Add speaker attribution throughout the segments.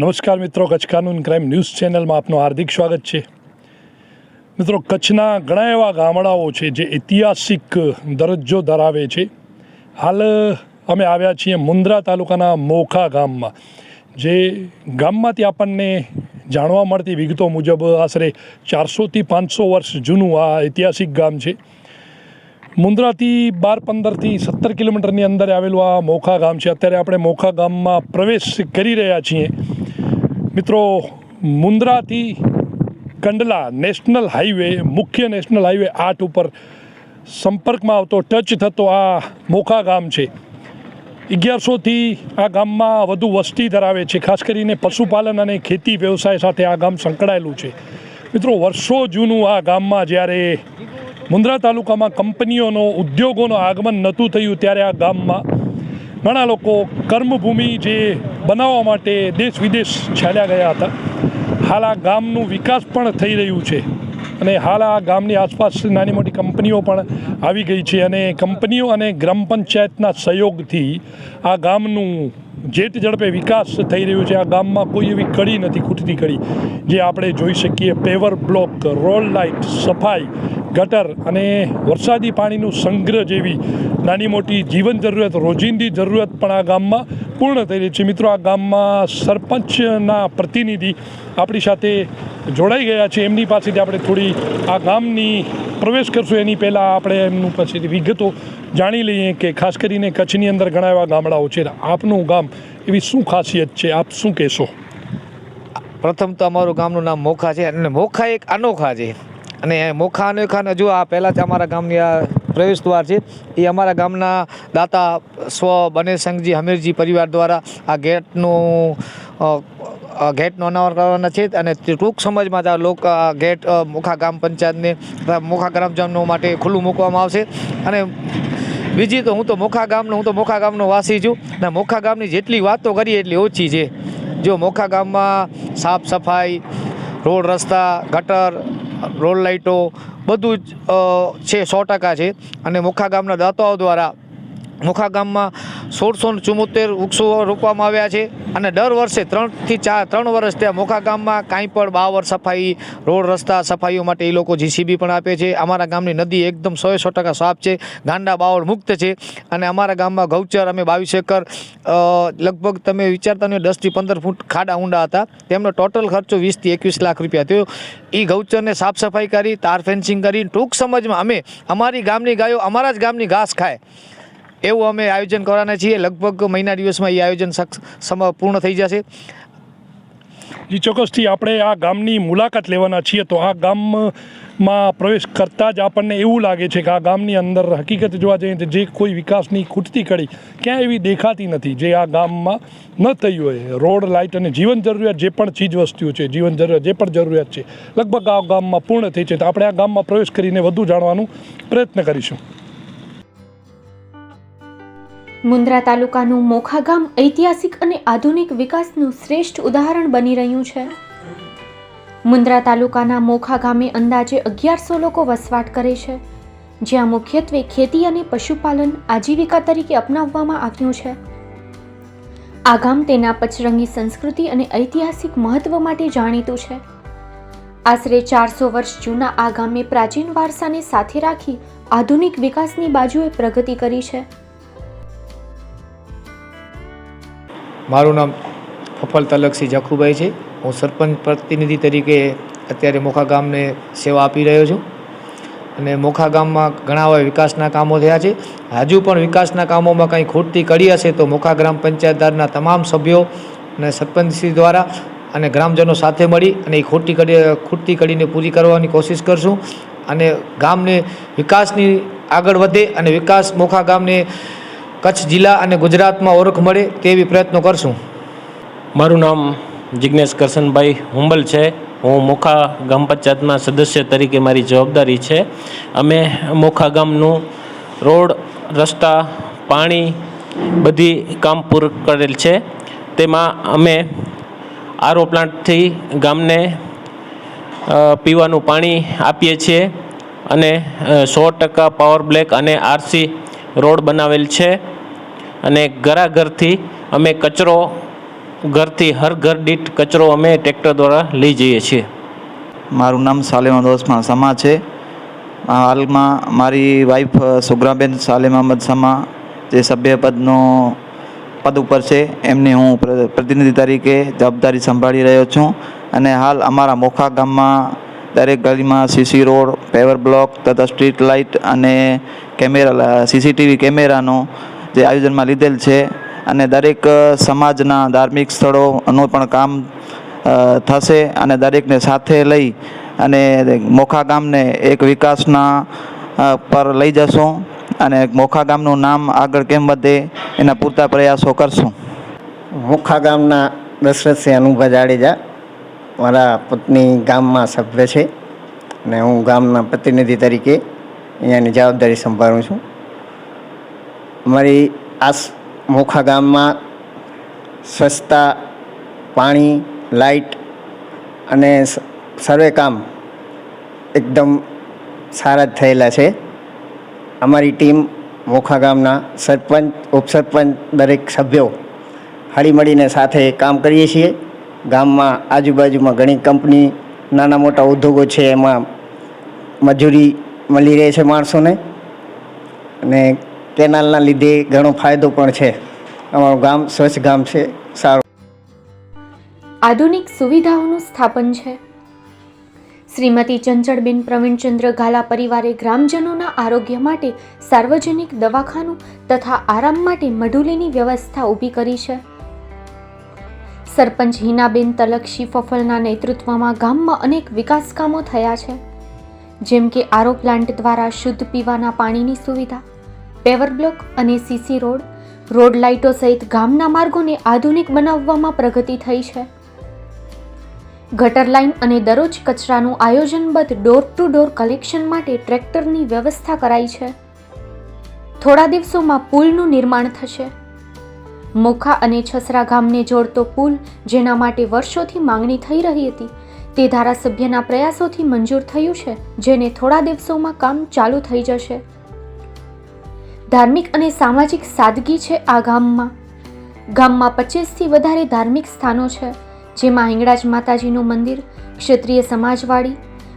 Speaker 1: નમસ્કાર મિત્રો કચ્છ કાનૂન ક્રાઇમ ન્યૂઝ ચેનલમાં આપનું હાર્દિક સ્વાગત છે. મિત્રો, કચ્છના ઘણા એવા ગામડાઓ છે જે ઐતિહાસિક દરજ્જો ધરાવે છે. હાલ અમે આવ્યા છીએ મુન્દ્રા તાલુકાના મોખા ગામમાં, જે ગામમાંથી આપણને જાણવા મળતી વિગતો મુજબ આશરે ચારસોથી પાંચસો વર્ષ જૂનું આ ઐતિહાસિક ગામ છે. મુન્દ્રાથી બાર પંદરથી સત્તર કિલોમીટરની અંદર આવેલું આ મોખા ગામ છે. અત્યારે આપણે મોખા ગામમાં પ્રવેશ કરી રહ્યા છીએ. મિત્રો મુન્દ્રાથી કંડલા નેશનલ હાઈવે, મુખ્ય નેશનલ હાઈવે આઠ ઉપર સંપર્કમાં આવતો, ટચ થતો આ મોખા ગામ છે. અગિયારસોથી આ ગામમાં વધુ વસ્તી ધરાવે છે. ખાસ કરીને પશુપાલન અને ખેતી વ્યવસાય સાથે આ ગામ સંકળાયેલું છે. મિત્રો, વર્ષો જૂનું આ ગામમાં જ્યારે મુન્દ્રા તાલુકામાં કંપનીઓનો, ઉદ્યોગોનું આગમન નહોતું થયું, ત્યારે આ ગામમાં ઘણા લોકો કર્મભૂમિ જે બનાવવા માટે દેશ વિદેશ ચાલ્યા ગયા હતા. હાલ આ ગામનું વિકાસ પણ થઈ રહ્યું છે અને હાલ આ ગામની આસપાસ નાની મોટી કંપનીઓ પણ આવી ગઈ છે અને કંપનીઓ અને ગ્રામ પંચાયતના સહયોગથી આ ગામનું જેટ ઝડપે વિકાસ થઈ રહ્યો છે. આ ગામમાં કોઈ એવી કડી નથી, ખૂટતી કડી, જે આપણે જોઈ શકીએ. પેવર બ્લોક, રોડ લાઇટ, સફાઈ ગટર અને વરસાદી પાણીનું સંગ્રહ જેવી નાની મોટી જીવન જરૂરિયાત, રોજિંદી જરૂરિયાત પણ આ ગામમાં પૂર્ણ થઈ રહી છે. મિત્રો, આ ગામમાં સરપંચના પ્રતિનિધિ આપણી સાથે જોડાઈ ગયા છે. એમની પાસેથી આપણે થોડી આ ગામની પ્રવેશ કરશું. એની પહેલાં આપણે એમનું પાસેથી વિગતો જાણી લઈએ કે ખાસ કરીને કચ્છની અંદર ઘણા એવા ગામડાઓ છે. આપનું ગામ એવી શું ખાસિયત છે? આપ શું કહેશો?
Speaker 2: પ્રથમ તો અમારું ગામનું નામ મોખા છે અને મોખા એક અનોખા છે. અને મોખા અનોખા ને જો આ પહેલાં જ અમારા ગામની આ પ્રવેશ દ્વાર છે, એ અમારા ગામના દાતા સ્વ બનેશંગજી હમીરજી પરિવાર દ્વારા આ ગેટનું ગેટનું અનાવરણ કરવાના છે અને ટૂંક સમજમાં જ આ લોક ગેટ મોખા ગ્રામ પંચાયતને મોખા ગ્રામજનો માટે ખુલ્લું મૂકવામાં આવશે. અને બીજી તો હું તો મોખા ગામનો, હું તો મોખા ગામનો વાસી છું અને મોખા ગામની જેટલી વાતો કરીએ એટલી ઓછી છે. જો મોખા ગામમાં સાફ સફાઈ, રોડ રસ્તા, ગટર રોડ લાઇટો બધું જ છે સો ટકા છે. અને મોખા ગામના દાતાઓ દ્વારા મોખા ગામમાં સોળસો ચુમ્મોતેર વૃક્ષો રોપવામાં આવ્યા છે અને દર વર્ષે ત્રણથી ચાર ત્રણ વર્ષ ત્યાં મોખા ગામમાં કાંઈ પણ બાવર સફાઈ, રોડ રસ્તા સફાઈઓ માટે એ લોકો જીસીબી પણ આપે છે. અમારા ગામની નદી એકદમ સો સો ટકા સાફ છે, ગાંડા બાવળ મુક્ત છે અને અમારા ગામમાં ગૌચર, અમે બાવીસ એકર લગભગ તમે વિચારતા નહીં દસથી પંદર ફૂટ ખાડા ઊંડા હતા. તેમનો ટોટલ ખર્ચો વીસથી એકવીસ લાખ રૂપિયા થયો. એ ગૌચરને સાફ સફાઈ કરી, તાર ફેન્સિંગ કરી, ટૂંક સમજમાં અમે અમારી ગામની ગાયો, અમારા જ ગામની ઘાસ ખાય. એવું અમે આયોજન કરવાના છીએ. લગભગ મહિના દિવસમાં એ આયોજન પૂર્ણ થઈ જશે.
Speaker 1: જી, ચોક્કસથી આપણે આ ગામની મુલાકાત લેવાના છીએ તો આ ગામમાં પ્રવેશ કરતાં જ આપણને એવું લાગે છે કે આ ગામની અંદર હકીકત જોવા જઈએ તો જે કોઈ વિકાસની ખૂટતી કડી ક્યાંય એવી દેખાતી નથી જે આ ગામમાં ન થઈ હોય. રોડ, લાઇટ અને જીવન જરૂરિયાત જે પણ ચીજ વસ્તુઓ છે, જીવન જરૂરિયાત, જે પણ જરૂરિયાત છે, લગભગ આ ગામમાં પૂર્ણ થઈ છે તો આપણે આ ગામમાં પ્રવેશ કરીને વધુ જાણવાનું પ્રયત્ન કરીશું.
Speaker 3: મુન્દ્રા તાલુકાનું મોખા ગામ ઐતિહાસિક અને આધુનિક વિકાસનું શ્રેષ્ઠ ઉદાહરણ બની રહ્યું છે. મુન્દ્રા તાલુકાના મોખા ગામે અંદાજે અગિયારસો લોકો વસવાટ કરે છે, જ્યાં મુખ્યત્વે ખેતી અને પશુપાલન આજીવિકા તરીકે અપનાવવામાં આવ્યું છે. આ ગામ તેના પચરંગી સંસ્કૃતિ અને ઐતિહાસિક મહત્વ માટે જાણીતું છે. આશરે ચારસો વર્ષ જૂના આ ગામે પ્રાચીન વારસાને સાથે રાખી આધુનિક વિકાસની બાજુએ પ્રગતિ કરી છે.
Speaker 2: મારું નામ ફફલ તલકસિંહ જખુભાઈ છે. હું સરપંચ પ્રતિનિધિ તરીકે અત્યારે મોખા ગામને સેવા આપી રહ્યો છું. અને મોખા ગામમાં ઘણા વિકાસના કામો થયા છે. હજુ પણ વિકાસના કામોમાં કંઈ ખૂટતી કડી હશે તો મોખા ગ્રામ પંચાયતદારના તમામ સભ્યો અને સરપંચશ્રી દ્વારા અને ગ્રામજનો સાથે મળી અને એ ખોટી કડી ખૂટતી કડીને પૂરી કરવાની કોશિશ કરશું. અને ગામને વિકાસની આગળ વધે અને વિકાસ મોખા ગામને કચ્છ જિલ્લા અને ગુજરાતમાં ઓળખ મળે તેવી પ્રયત્નો કરશું.
Speaker 4: મારું નામ જિજ્ઞેશ કરશનભાઈ હુંબલ છે. હું મોખા ગામ પંચાયતના સદસ્ય તરીકે મારી જવાબદારી છે. અમે મોખા ગામનું રોડ, રસ્તા, પાણી બધી કામ પૂરું કરેલ છે. તેમાં અમે આરો પ્લાન્ટથી ગામને પીવાનું પાણી આપીએ છીએ અને સો ટકા પાવર બ્લેક અને આરસી રોડ બનાવેલ છે. અને ઘરાઘરથી અમે કચરો ઘરથી હર ઘર દીઠ કચરો અમે ટ્રેક્ટર દ્વારા લઈ જઈએ છીએ.
Speaker 5: મારું નામ સાલેમ દોસ્તમાં સમા છે. હાલમાં મારી વાઈફ સુગ્રાબેન સાલેમ અહમદ સમા જે સભ્ય પદનો પદ ઉપર છે, એમની હું પ્ર- પ્રતિનિધિ તરીકે જવાબદારી સંભાળી રહ્યો છું. અને હાલ અમારા મોખા ગામમાં દરેક ગલીમાં સીસી રોડ પેવર બ્લોક તથા સ્ટ્રીટ લાઇટ અને કેમેરા સીસીટીવી કેમેરાનો જે આયોજનમાં લીધેલ છે અને દરેક સમાજના ધાર્મિક સ્થળોનું પણ કામ થશે અને દરેકને સાથે લઈ અને મોખા ગામને એક વિકાસના પર લઈ જશું અને મોખા ગામનું નામ આગળ કેમ વધે એના પૂરતા પ્રયાસો કરશું.
Speaker 6: મોખા ગામના દશરથસિંહ અનુભા જાડેજા, મારા પત્ની ગામમાં સભ્ય છે અને હું ગામના પ્રતિનિધિ તરીકે અહીંયાની જવાબદારી સંભાળું છું. અમારી આસ મોખા ગામમાં સ્વચ્છતા પાણી, લાઇટ અને સર્વે કામ એકદમ સારા જ થયેલા છે. અમારી ટીમ મોખા ગામના સરપંચ, ઉપસરપંચ દરેક સભ્યો હળીમળીને સાથે કામ કરીએ છીએ. ગામમાં આજુબાજુમાં ઘણી કંપની, નાના મોટા ઉદ્યોગો છે, એમાં મજૂરી મળી રહે છે માણસોને. અને કેનાલના લીધે ઘણો ફાયદો પણ છે. અમારું ગામ સ્વચ્છ ગામ છે. સારું.
Speaker 3: આધુનિક સુવિધાઓનું સ્થાપન છે. શ્રીમતી ચંચળબેન પ્રવીણચંદ્ર ગાલા પરિવારે ગ્રામજનોના આરોગ્ય માટે સાર્વજનિક દવાખાનું તથા આરામ માટે મઢુલીની વ્યવસ્થા ઊભી કરી છે. સરપંચ હિનાબેન તલક્ષી ફફલના નેતૃત્વમાં ગામમાં અનેક વિકાસ કામો થયા છે. જેમ કે આરો પ્લાન્ટ દ્વારા શુદ્ધ પીવાના પાણીની સુવિધા પેવર બ્લોક અને સીસી રોડ. રોડ લાઇટો સહિત ગામના માર્ગોને આધુનિક બનાવવામાં પ્રગતિ થઈ છે. ગટર લાઇન અને દરરોજ કચરાનું આયોજનબદ્ધ ડોર ટુ ડોર કલેક્શન માટે ટ્રેક્ટરની વ્યવસ્થા કરાઈ છે. થોડા દિવસોમાં પુલનું નિર્માણ થશે. મોખા અને છસરા ગામને જોડતો પુલ, જેના માટે વર્ષોથી માંગણી થઈ રહી હતી, તે ધારાસભ્યના પ્રયાસોથી મંજૂર થયું છે, જેને થોડા દિવસોમાં કામ ચાલુ થઈ જશે. ધાર્મિક અને સામાજિક સાદગી છે આ ગામમાં. ગામમાં પચીસથી વધારે ધાર્મિક સ્થાનો છે, જેમાં હિંગળાજ માતાજીનું મંદિર, ક્ષત્રિય સમાજવાડી,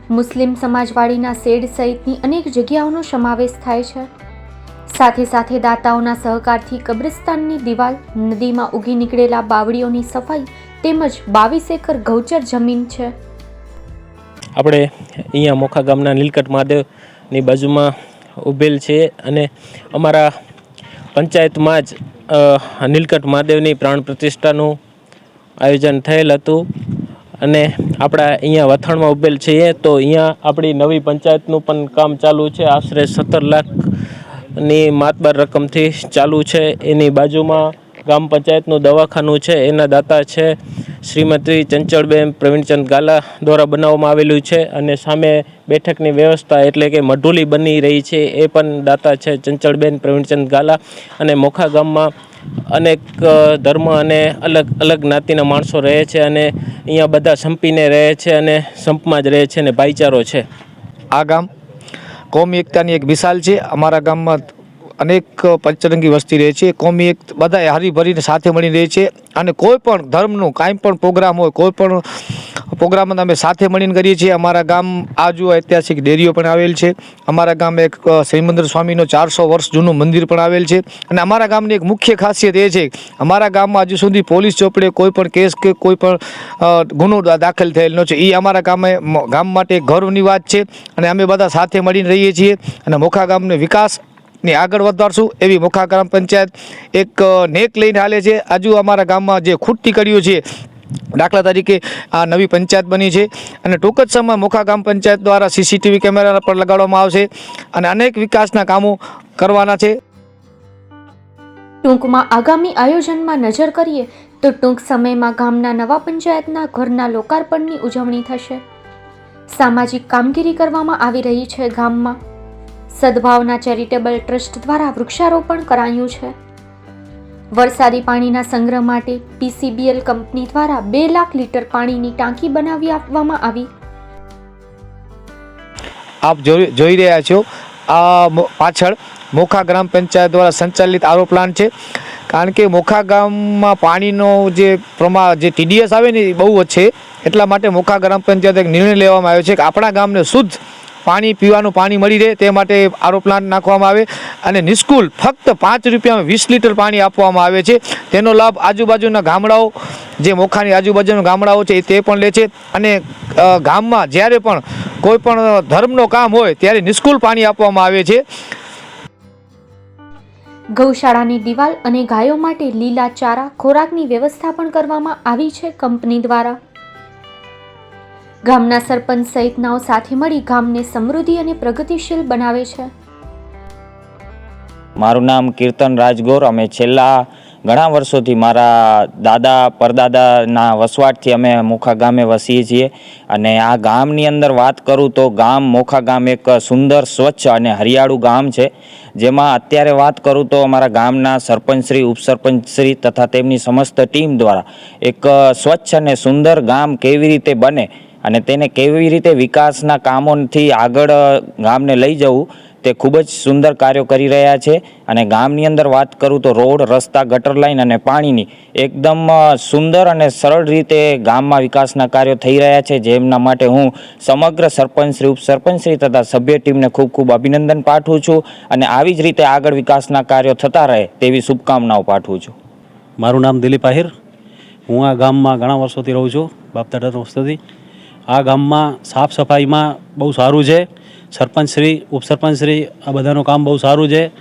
Speaker 3: મુસ્લિમ સમાજવાડીના શેડ સહિતની અનેક જગ્યાઓનો સમાવેશ થાય છે. સાથે સાથે દાતાઓના સહકારથી કબ્રિસ્તાનની દિવાલ, નદીમાં ઉગી નીકળેલા બાવળીઓની સફાઈ તેમજ બાવીસ એકર ગૌચર જમીન છે.
Speaker 4: આપણે અહીંયા મોખા ગામના નીલકંઠ મહાદેવની બાજુમાં ઊભેલ છે અને અમારા પંચાયતમાં જ નીલકંઠ મહાદેવની પ્રાણ પ્રતિષ્ઠાનું આયોજન થયેલ હતું અને આપણા અહીંયા વથાણમાં ઊભેલ છીએ તો અહીંયા આપણી નવી પંચાયતનું પણ કામ ચાલુ છે. આશરે સત્તર લાખની માતબાર રકમથી ચાલુ છે. એની બાજુમાં ગામ પંચાયતનું દવાખાનું છે. એના દાતા છે શ્રીમતી ચંચળબેન પ્રવીણચંદ ગાલા દ્વારા બનાવવામાં આવેલું છે અને સામે બેઠકની વ્યવસ્થા એટલે કે મઢુલી બની રહી છે. એ પણ દાતા છે ચંચળબેન, પ્રવીણચંદ ગાલા અને મોખા ગામમાં અનેક ધર્મ અને અલગ અલગ જ્ઞાતિના માણસો રહે છે અને અહીંયા બધા સંપીને રહે છે અને સંપમાં જ રહે છે અને ભાઈચારો છે.
Speaker 2: આ ગામ કોમી એકતાની એક મિસાલ છે. અમારા ગામમાં અનેક પંચરંગી વસ્તી રહે છે. કોમી એક બધા હરીભરીને સાથે મળીને રહે છે. અને કોઈ પણ ધર્મનું કાંઈ પણ પ્રોગ્રામ હોય, કોઈ પણ પ્રોગ્રામ અમે સાથે મળીને કરીએ છીએ. અમારા ગામ આજુ ઐતિહાસિક ડેરીઓ પણ આવેલ છે. અમારા ગામ એક શ્રીમંદર સ્વામીનો ચારસો વર્ષ જૂનું મંદિર પણ આવેલ છે. અને અમારા ગામની એક મુખ્ય ખાસિયત એ છે અમારા ગામમાં હજુ સુધી પોલીસ ચોપડે કોઈ પણ કેસ કે કોઈ પણ ગુનો દાખલ થયેલ ન છે. એ અમારા ગામે ગામ માટે ગૌરવની વાત છે. અને અમે બધા સાથે મળીને રહીએ છીએ. અને મોખા ગામને વિકાસ ને આગળ વધારશું એવી મોખા ગ્રામ પંચાયત એક નેક લઈને હાલે છે. હજુ અમારા ગામમાં જે ખૂટતી કર્યું છે દાખલા તરીકે આ નવી પંચાયત બની છે અને ટૂંક જ સમયમાં મોખા ગામ પંચાયત દ્વારા સીસીટીવી કેમેરા પણ લગાડવામાં આવશે અને અનેક વિકાસના કામો કરવાના છે.
Speaker 3: ટૂંકમાં આગામી આયોજનમાં નજર કરીએ તો ટૂંક સમયમાં ગામના નવા પંચાયતના ઘરના લોકાર્પણની ઉજવણી થશે. સામાજિક કામગીરી કરવામાં આવી રહી છે ગામમાં. સદભાવના ચેરિટેબલ ટ્રસ્ટ દ્વારા વૃક્ષારોપણ કરાયું છે. વરસાદી પાણીના સંગ્રહ માટે પીસીબીએલ કંપની દ્વારા બે લાખ લીટર પાણીની ટાંકી બનાવી આપવામાં આવી.
Speaker 2: આપ જોઈ રહ્યા છો, આ પાછળ મોખા ગ્રામ પંચાયત દ્વારા સંચાલિત આરો પ્લાન્ટ છે. કારણ કે મોખા ગામમાં પાણીનો જે પ્રમાણ જે ટીડીએસ આવે ને એ બહુ છે. એટલા માટે મોખા ગ્રામ પંચાયત એક નિર્ણય લેવામાં આવ્યો છે કે આપણા ગામને શુદ્ધ પાણી પીવાનું પાણી મળી રહે તે માટે આરો પ્લાન્ટ નાખવામાં આવે. અને નિષ્કુલ ફક્ત પાંચ રૂપિયામાં વીસ લીટર પાણી આપવામાં આવે છે. તેનો લાભ આજુબાજુના ગામડાઓ, જે મોખાની આજુબાજુના ગામડાઓ છે તે પણ લે છે. અને ગામમાં જ્યારે પણ કોઈ પણ ધર્મનો કામ હોય ત્યારે નિષ્કુલ પાણી આપવામાં આવે છે.
Speaker 3: ગૌશાળાની દિવાલ અને ગાયો માટે લીલા ચારા ખોરાકની વ્યવસ્થા પણ કરવામાં આવી છે કંપની દ્વારા. ગામના સરપંચ સહિતનાઓ સાથે મળી ગામને સમૃદ્ધિ અને પ્રગતિશીલ બનાવે છે.
Speaker 7: મારું નામ કીર્તન રાજગોર. અમે છેલ્લા ઘણા વર્ષોથી મારા દાદા, પરદાદાના વસવાટથી અમે મોખા ગામે વસીએ છીએ. અને આ ગામની અંદર વાત કરું તો ગામ મોખા ગામ એક સુંદર, સ્વચ્છ અને હરિયાળું ગામ છે. જેમાં અત્યારે વાત કરું તો અમારા ગામના સરપંચશ્રી ઉપસરપંચશ્રી તથા તેમની સમસ્ત ટીમ દ્વારા એક સ્વચ્છ અને સુંદર ગામ કેવી રીતે બને અને તેને કેવી રીતે વિકાસના કામોથી આગળ ગામને લઈ જવું તે ખૂબ જ સુંદર કાર્યો કરી રહ્યા છે. અને ગામની અંદર વાત કરું તો રોડ, રસ્તા, ગટર લાઈન અને પાણીની એકદમ સુંદર અને સરળ રીતે ગામમાં વિકાસના કાર્યો થઈ રહ્યા છે. જેમના માટે હું સમગ્ર સરપંચશ્રી ઉપસરપંચશ્રી તથા સભ્ય ટીમને ખૂબ ખૂબ અભિનંદન પાઠવું છું અને આવી જ રીતે આગળ વિકાસના કાર્યો થતા રહે તેવી શુભકામનાઓ પાઠવું છું.
Speaker 8: મારું નામ દિલીપ આહિર. હું આ ગામમાં ઘણા વર્ષોથી રહું છું. બાપ દાદાના વર્ષોથી આ ગામમાં સાફ સફાઈમાં બહુ સારું છે. સરપંચશ્રી ઉપસરપંચશ્રી આ બધાનું કામ બહુ સારું છે.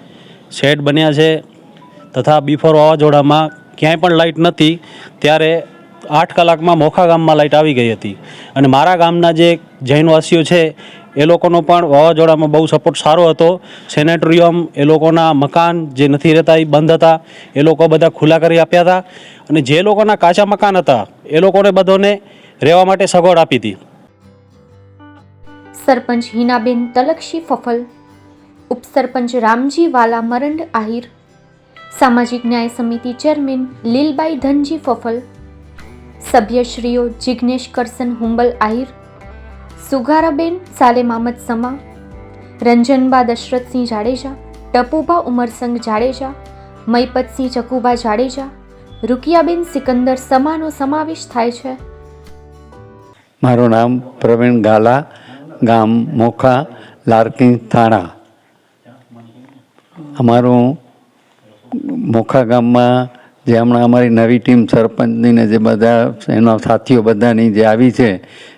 Speaker 8: શેડ બન્યા છે તથા બિફોર વાવાઝોડામાં ક્યાંય પણ લાઇટ નથી ત્યારે આઠ કલાકમાં મોખા ગામમાં લાઇટ આવી ગઈ હતી. અને મારા ગામના જે જૈનવાસીઓ છે એ લોકોનો પણ વાવાઝોડામાં બહુ સપોર્ટ સારો હતો. સેનેટોરિયમ એ લોકોના મકાન જે નથી રહેતા એ બંધ હતા. એ લોકો બધા ખુલ્લા કરી આપ્યા હતા. અને જે લોકોના કાચા મકાન હતા એ લોકોને બધાને રહેવા માટે સગવડ આપી હતી.
Speaker 3: સરપંચ હિનાબેન તલક્ષી ફફલ, ઉપસરપંચ રામજી વાલા મરંડ આહિર, સામાજિક ન્યાય સમિતિ ચેરમેન લીલબાઈ ધનજી ફફલ, સભ્યશ્રીઓ જિજ્ઞેશ કરસન હુંબલ આહિર, સુગારાબેન સાલેમ અહમદ સમા, રંજનબા દશરથસિંહ જાડેજા, ટપુભા ઉમરસંગ જાડેજા મૈપતસિંહ ચકુભા જાડેજા, રૂકિયાબેન સિકંદર સમાનો સમાવેશ થાય છે.
Speaker 9: મારું નામ પ્રવીણ ગાલા, ગામ મોખા, લાર્કિંગ થાણા. અમારું મોખા ગામમાં જે હમણાં અમારી નવી ટીમ સરપંચની ને જે બધા એના સાથીઓ બધાની જે આવી છે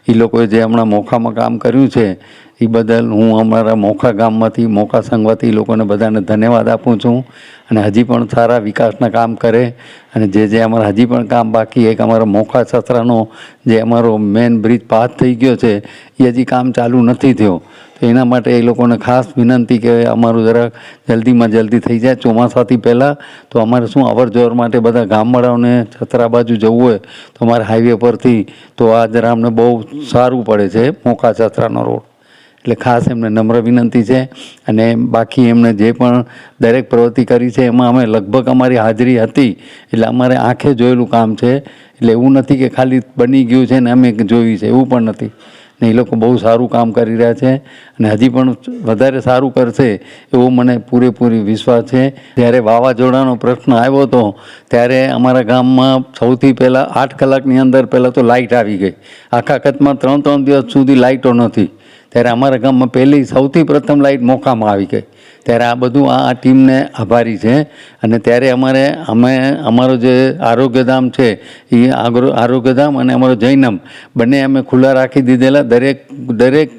Speaker 9: એ લોકોએ જે હમણાં મોખામાં કામ કર્યું છે એ બદલ હું અમારા મોખા ગામમાંથી, મોખા સંઘમાંથી લોકોને બધાને ધન્યવાદ આપું છું. અને હજી પણ સારા વિકાસના કામ કરે. અને જે જે અમારા હજી પણ કામ બાકી, એક અમારા મોખા સત્રાનો જે અમારો મેન બ્રિજ પાસ થઈ ગયો છે એ હજી કામ ચાલુ નથી થયો. તો એના માટે એ લોકોને ખાસ વિનંતી કે અમારું જરાક જલ્દીમાં જલ્દી થઈ જાય. ચોમાસાથી પહેલાં તો અમારે શું અવર જવર માટે બધા ગામવાળાઓને છત્રા બાજુ જવું હોય, તો અમારે હાઈવે પરથી તો આ જરા અમને બહુ સારું પડે છે મોખા છત્રાનો રોડ એટલે ખાસ એમને નમ્ર વિનંતી છે અને બાકી એમણે જે પણ દરેક પ્રવૃત્તિ કરી છે, એમાં અમે લગભગ અમારી હાજરી હતી. એટલે અમારે આંખે જોયેલું કામ છે. એટલે એવું નથી કે ખાલી બની ગયું છે ને અમે જોયું છે, એવું પણ નથી. ને એ લોકો બહુ સારું કામ કરી રહ્યા છે અને હજી પણ વધારે સારું કરશે એવો મને પૂરેપૂરી વિશ્વાસ છે. જ્યારે વાવાઝોડાનો પ્રશ્ન આવ્યો હતો, ત્યારે અમારા ગામમાં સૌથી પહેલાં આઠ કલાકની અંદર પહેલાં તો લાઇટ આવી ગઈ. આખા કચ્છમાં ત્રણ ત્રણ દિવસ સુધી લાઇટો નથી ત્યારે અમારા ગામમાં પહેલી સૌથી પ્રથમ લાઇટ મોકામાં આવી ગઈ. ત્યારે આ બધું આ આ ટીમને આભારી છે. અને ત્યારે અમારે અમે અમારો જે આરોગ્યધામ છે એ આગ્રો આરોગ્યધામ અને અમારો જૈનમ, બંને અમે ખુલ્લા રાખી દીધેલા દરેક દરેક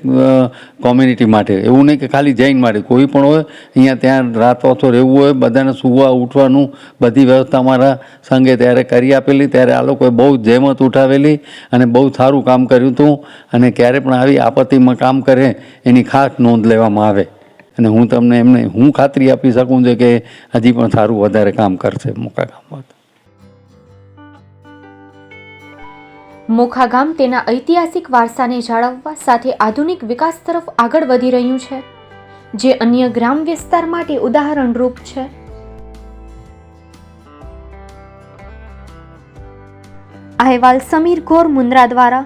Speaker 9: કોમ્યુનિટી માટે. એવું નહીં કે ખાલી જૈન માટે. કોઈ પણ હોય, અહીંયા ત્યાં રાત ઓછો રહેવું હોય, બધાને સુવા, ઉઠવાનું બધી વ્યવસ્થા અમારા સંઘે ત્યારે કરી આપેલી. ત્યારે આ લોકોએ બહુ જહેમત ઉઠાવેલી અને બહુ સારું કામ કર્યું હતું. અને ક્યારે પણ આવી આપત્તિમાં કામ કરે, એની ખાસ નોંધ લેવામાં આવે. અને હું તમને એમને હું ખાતરી આપી શકું છું કે હજી પણ સારું વધારે કામ કરશે મોકા ગામમાં
Speaker 3: તેના ઐતિહાસિક વારસાને જાળવવા સાથે આધુનિક વિકાસ તરફ આગળ વધી રહ્યું છે, જે અન્ય ગ્રામ વિસ્તાર માટે ઉદાહરણરૂપ છે. અહેવાલ સમીર ગોર મુન્દ્રા દ્વારા